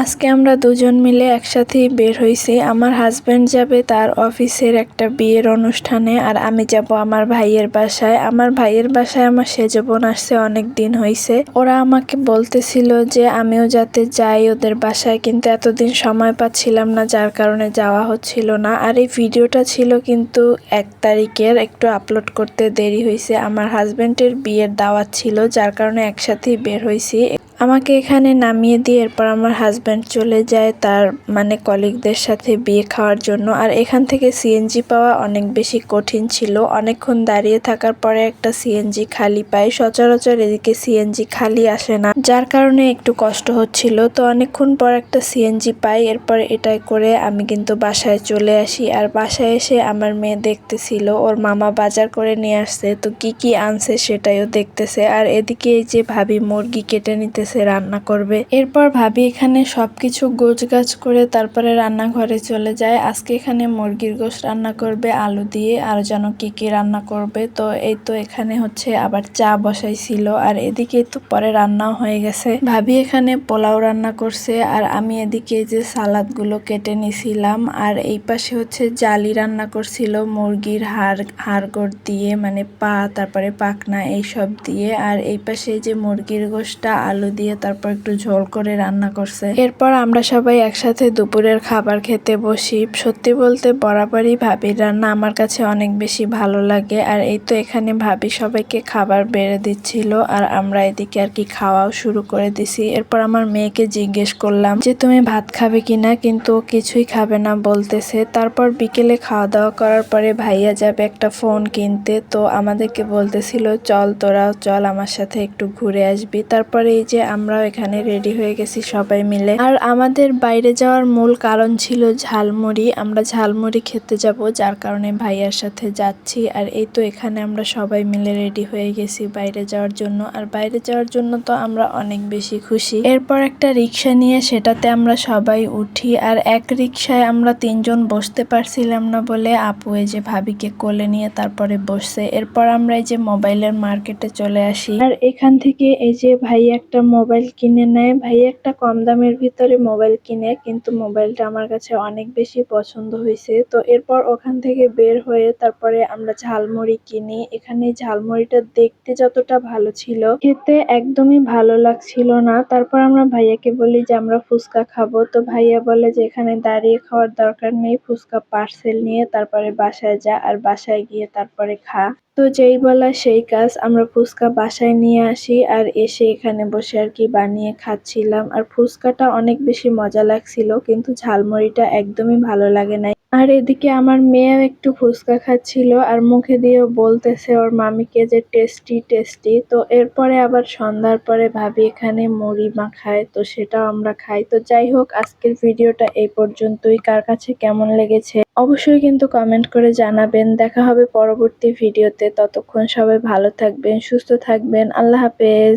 আজকে আমরা দুজন মিলে একসাথেই বের হইছি। আমার হাজব্যান্ড যাবে তার অফিসের একটা বিয়ের অনুষ্ঠানে আর আমি যাব আমার ভাইয়ের বাসায়। আমার ভাইয়ের বাসায় আমার সেজ বোন আসছে, অনেক দিন হইছে। ওরা আমাকে বলতেছিল যে আমিও যাতে যাই ওদের বাসায়, কিন্তু এতদিন সময় পাচ্ছিলাম না, যার কারণে যাওয়া হচ্ছিল না। আর এই ভিডিওটা ছিল কিন্তু এক তারিখের, একটু আপলোড করতে দেরি হয়েছে আমার হাজব্যান্ডের বিয়ের দাওয়াত ছিল, যার কারণে একসাথেই বের হইছি। আমাকে এখানে নামিয়ে দিয়ে এরপর আমার হাজব্যান্ড চলে যায় তার মানে কলিগদের সাথে বিয়ে খাওয়ার জন্য। আর এখান থেকে সিএনজি পাওয়া অনেক বেশি কঠিন ছিল। অনেকক্ষণ দাঁড়িয়ে থাকার পরে একটা সিএনজি খালি পায়। সচরাচর এদিকে সিএনজি খালি আসে না। যার কারণে একটু কষ্ট হচ্ছিল। তো অনেকক্ষণ পর একটা সিএনজি পাই, এরপর এটাই করে আমি কিন্তু বাসায় চলে আসি। আর বাসায় এসে আমার মেয়ে দেখতেছিল, ওর মামা বাজার করে নিয়ে আসছে। তো কি কি আনছে সেটাইও দেখতেছে। আর এদিকে এই যে ভাবি মুরগি কেটে নিতেছে, রান্না করবে। এরপর ভাবি এখানে সবকিছু গোছ গাছ করে তারপরে রান্নাঘরে চলে যায়। আজকে এখানে মুরগির গোশ রান্না করবে, আলু দিয়ে, আর যেন কি কি রান্না করবে। তো এই তো এখানে হচ্ছে আবার চা বসাইছিল। আর এদিকে তো পরে রান্নাও হয়ে গেছে। ভাবি এখানে পোলাও রান্না করছে আর আমি এদিকে যে সালাদগুলো কেটে নিছিলাম আর এই পাশে হচ্ছে জালি রান্না করছিল মুরগির হাড়, হাড়গোড় দিয়ে মানে পা, তারপরে পাখনা এইসব দিয়ে আর এই পাশে যে মুরগির গোশটা, আলু দিয়ে তারপর একটু ঝোল করে রান্না করছে। এরপর আমরা সবাই একসাথে দুপুরের খাবার খেতে বসি। সত্যি বলতে বরাবরই ভাবির রান্না আমার কাছে অনেক বেশি ভালো লাগে আর এই তো এখানে ভাবি সবাইকে খাবার বেড়ে দিচ্ছিল আর আমরা এদিকে আর কি খাওয়াও শুরু করে দিছি। এরপর আমার মেয়েকে জিজ্ঞেস করলাম যে, তুমি ভাত খাবে কিনা? কিন্তু ও কিছুই খাবে না বলতেছে। তারপর বিকেলে খাওয়া দাওয়া করার পরে ভাইয়া যাবে একটা ফোন কিনতে। তো আমাদেরকে বলতেছিল, চল তোরাও চল, আমার সাথে একটু ঘুরে আসবি। তারপরে এই যে আমরাও এখানে রেডি হয়ে গেছি সবাই মিলে। আর আমাদের বাইরে যাওয়ার মূল কারণ ছিল ঝালমুড়ি। আমরা ঝালমুড়ি খেতে যাব, যার কারণে ভাইয়ার সাথে যাচ্ছি। আর এই তো এখানে আমরা সবাই মিলে রেডি হয়ে গেছি বাইরে যাওয়ার জন্য। আর বাইরে যাওয়ার জন্য তো আমরা অনেক বেশি খুশি। এরপর একটা রিক্সা নিয়ে সেটাতে আমরা সবাই উঠি আর এক রিক্সায় আমরা তিনজন বসতে পারছিলাম না বলে আপু এই যে ভাবিকে কোলে নিয়ে তারপরে বসছে। এরপর আমরা এই যে মোবাইলের মার্কেটে চলে আসি। আর এখান থেকে এই যে ভাই একটা মোবাইল কিনে নেয়। ভাই একটা কম দামের ভিতরে মোবাইল কিনে, কিন্তু মোবাইলটা আমার কাছে অনেক বেশি পছন্দ হয়েছে। তো এরপর ওখান থেকে বের হয়ে তারপরে আমরা ঝালমুড়ি কিনি। এখানে ঝালমুড়িটা দেখতে যতটা ভালো ছিল, খেতে একদমই ভালো লাগছিল না। তারপর আমরা ভাইয়াকে বলি যে, আমরা ফুচকা খাব। তো ভাইয়া বলে যে, এখানে দাঁড়িয়ে খাওয়ার দরকার নেই। ফুচকা পার্সেল নিয়ে তারপরে বাসায় যা আর বাসায় গিয়ে তারপরে খা। তো যেই বলা সেই কাজ, আমরা ফুচকা বাসায় নিয়ে আসি আর এসে এখানে বসে আর কি বানিয়ে খাচ্ছিলাম। আর ফুচকাটা অনেক বেশি মজা লাগছিল, কিন্তু ঝালমুড়িটা একদমই ভালো লাগে নাই। আর এদিকে আমার মেয়েও একটু ফুচকা খাচ্ছিল আর মুখে দিয়েও বলতেছে ওর মামিকে যে টেস্টি টেস্টি। তো এরপরে আবার সন্ধ্যার পরে ভাবি এখানে মুড়ি মাখায়, তো সেটাও আমরা খাই। তো যাই হোক, আজকের ভিডিওটা এই পর্যন্তই। কার কাছে কেমন লেগেছে অবশ্যই কিন্তু কমেন্ট করে জানাবেন। দেখা হবে পরবর্তী ভিডিওতে। ততক্ষণ সবাই ভালো থাকবেন, সুস্থ থাকবেন। আল্লাহ হাফেজ।